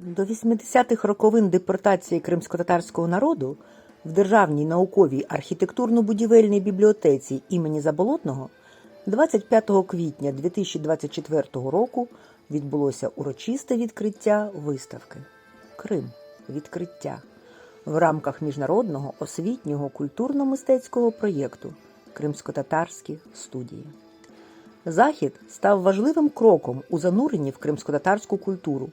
До 80-х роковин депортації кримсько-татарського народу в Державній науковій архітектурно-будівельній бібліотеці імені Заболотного 25 квітня 2024 року відбулося урочисте відкриття виставки Крим. Відкриття в рамках міжнародного освітнього культурно-мистецького проєкту Кримсько-татарські студії. Захід став важливим кроком у зануренні в кримсько-татарську культуру,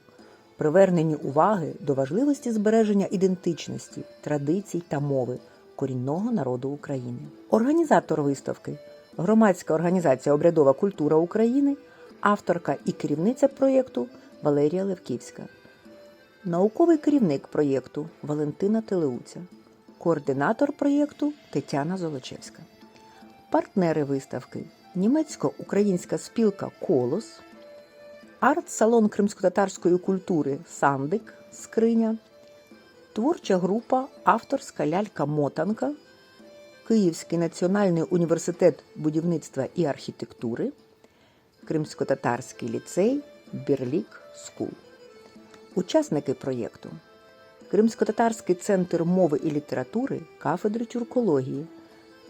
приверненні уваги до важливості збереження ідентичності, традицій та мови корінного народу України. Організатор виставки громадська організація Обрядова культура України, авторка і керівниця проєкту Валерія Левківська, науковий керівник проєкту Валентина Телеуця, координатор проєкту Тетяна Золочевська. Партнери виставки німецько-українська спілка Колос, арт-салон кримсько-татарської культури Сандик Скриня, творча група Авторська лялька Мотанка, Київський національний університет будівництва і архітектури, Кримсько-татарський ліцей Бірлік Скул. Учасники проєкту Кримсько-татарський центр мови і літератури кафедри тюркології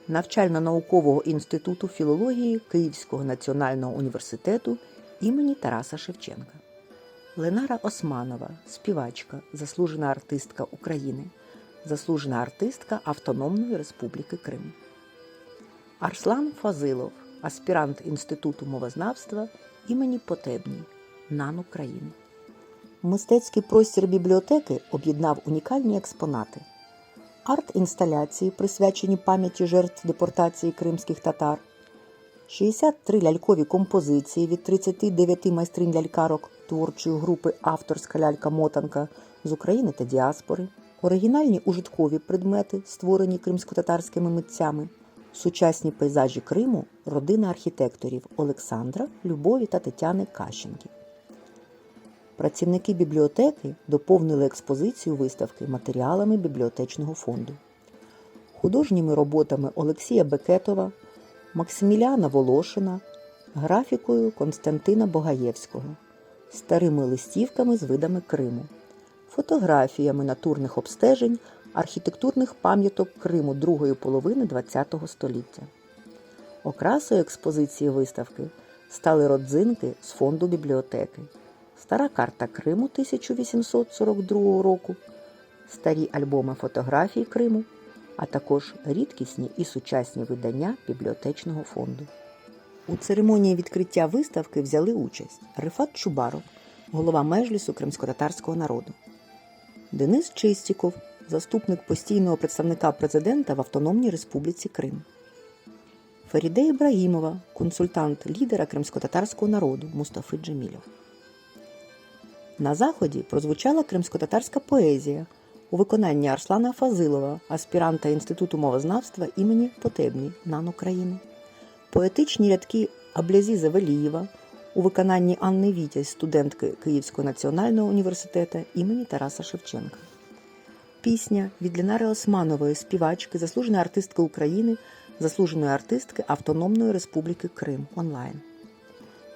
Навчально-наукового інституту філології Київського національного університету імені Тараса Шевченка. Ленара Османова, співачка, заслужена артистка України, заслужена артистка Автономної Республіки Крим. Арслан Фазилов, аспірант Інституту мовознавства імені Потебні, НАН України. Мистецький простір бібліотеки об'єднав унікальні експонати арт-інсталяції, присвячені пам'яті жертв депортації кримських татар, 63 лялькові композиції від 39 майстринь лялькарок творчої групи Авторська лялька-мотанка з України та діаспори, оригінальні ужиткові предмети, створені кримсько-татарськими митцями, сучасні пейзажі Криму, родина архітекторів Олександра, Любові та Тетяни Кащенків. Працівники бібліотеки доповнили експозицію виставки матеріалами бібліотечного фонду, художніми роботами Олексія Бекетова, Максиміляна Волошина, графікою Константина Богаєвського, старими листівками з видами Криму, фотографіями натурних обстежень архітектурних пам'яток Криму другої половини ХХ століття. Окрасою експозиції виставки стали родзинки з фонду бібліотеки. Стара карта Криму 1842 року, старі альбоми фотографій Криму, а також рідкісні і сучасні видання бібліотечного фонду. У церемонії відкриття виставки взяли участь Рифат Чубаров, голова Межлісу кримсько-татарського народу, Денис Чистіков, заступник постійного представника президента в Автономній Республіці Крим, Фаріде Ібрагімова, консультант лідера кримсько-татарського народу Мустафи Джемілов. На заході прозвучала кримсько-татарська поезія у виконанні Арслана Фазилова, аспіранта Інституту мовознавства імені Потебні НАН України, поетичні рядки Аблязіза Велієва у виконанні Анни Вітязь, студентки Київського національного університету імені Тараса Шевченка. Пісня від Ленари Османової, співачки, заслуженої артистки України, заслуженої артистки Автономної Республіки Крим онлайн.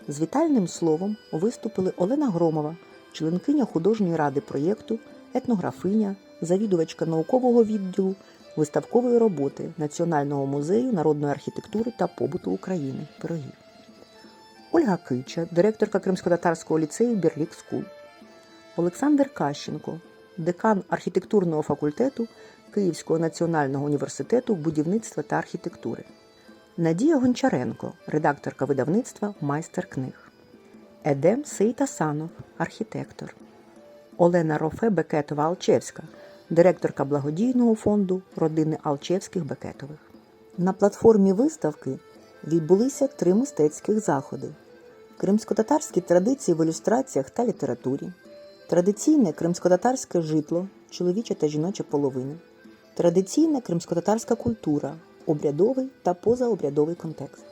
З вітальним словом виступили Олена Громова, членкиня художньої ради проєкту, етнографиня, завідувачка наукового відділу виставкової роботи Національного музею народної архітектури та побуту України Пирогів. Ольга Кича, директорка Кримсько-татарського ліцею Бірлік Скул. Олександр Кащенко, декан архітектурного факультету Київського національного університету будівництва та архітектури. Надія Гончаренко, редакторка видавництва Майстер книг. Едем Сейтасанов, архітектор. Олена Рофе Бекетова Алчевська, директорка благодійного фонду родини Алчевських Бекетових. На платформі виставки відбулися три мистецьких заходи: кримсько-татарські традиції в ілюстраціях та літературі, традиційне кримсько-татарське житло, чоловіча та жіноча половина, традиційна кримсько-татарська культура, обрядовий та позаобрядовий контекст.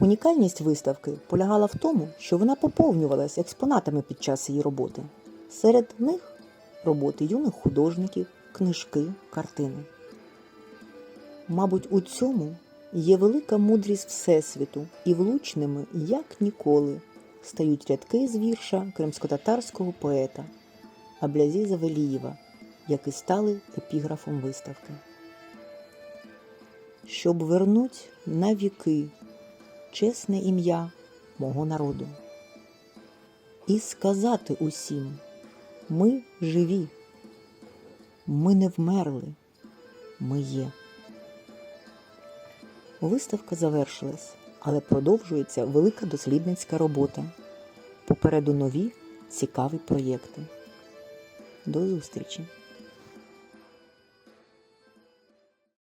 Унікальність виставки полягала в тому, що вона поповнювалася експонатами під час її роботи. Серед них роботи юних художників, книжки, картини. Мабуть, у цьому є велика мудрість Всесвіту, і влучними, як ніколи, стають рядки з вірша кримськотатарського поета Аблязіза Велієва, які стали епіграфом виставки. Щоб вернуть на віки чесне ім'я мого народу. І сказати усім ми живі, ми не вмерли, ми є. Виставка завершилась, але продовжується велика дослідницька робота. Попереду нові цікаві проєкти. До зустрічі!